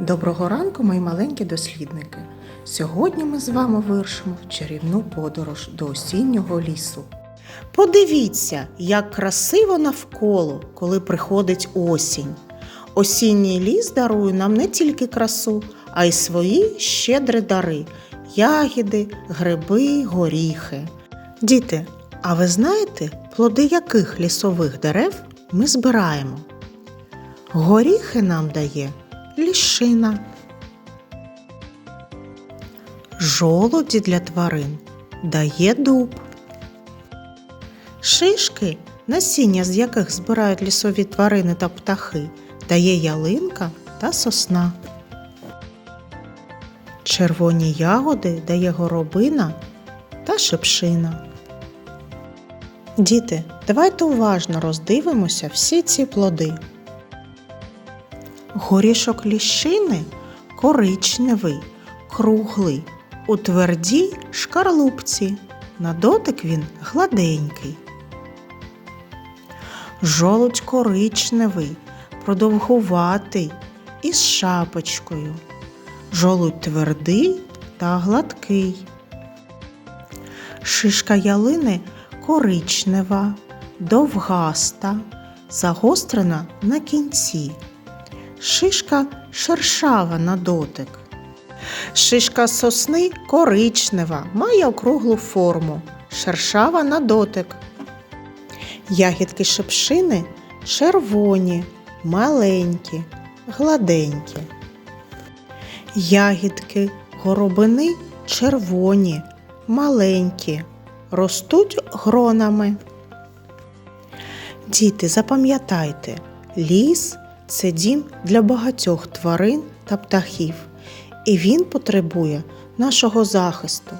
Доброго ранку, мої маленькі дослідники. Сьогодні ми з вами вирушимо в чарівну подорож до осіннього лісу. Подивіться, як красиво навколо, коли приходить осінь. Осінній ліс дарує нам не тільки красу, а й свої щедрі дари ягіди, гриби, горіхи. Діти, а ви знаєте, плоди яких лісових дерев ми збираємо? Горіхи нам дає ліщина. Жолуді для тварин дає дуб. Шишки, насіння з яких збирають лісові тварини та птахи, дає ялинка та сосна. Червоні ягоди дає горобина та шипшина. Діти, давайте уважно роздивимося всі ці плоди. Горішок ліщини коричневий, круглий, у твердій шкарлупці. На дотик він гладенький. Жолудь коричневий, продовгуватий із шапочкою. Жолудь твердий та гладкий. Шишка ялини коричнева, довгаста, загострена на кінці. Шишка шершава на дотик. Шишка сосни коричнева, має округлу форму, шершава на дотик. Ягідки шипшини червоні, маленькі, гладенькі. Ягідки горобини червоні, маленькі, ростуть гронами. Діти, запам'ятайте, ліс це дім для багатьох тварин та птахів, і він потребує нашого захисту.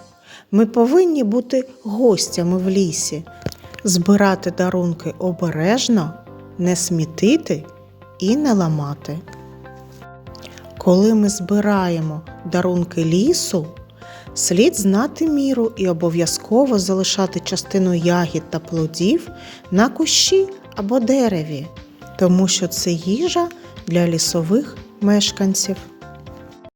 Ми повинні бути гостями в лісі, збирати дарунки обережно, не смітити і не ламати. Коли ми збираємо дарунки лісу, слід знати міру і обов'язково залишати частину ягід та плодів на кущі або дереві, тому що це їжа для лісових мешканців.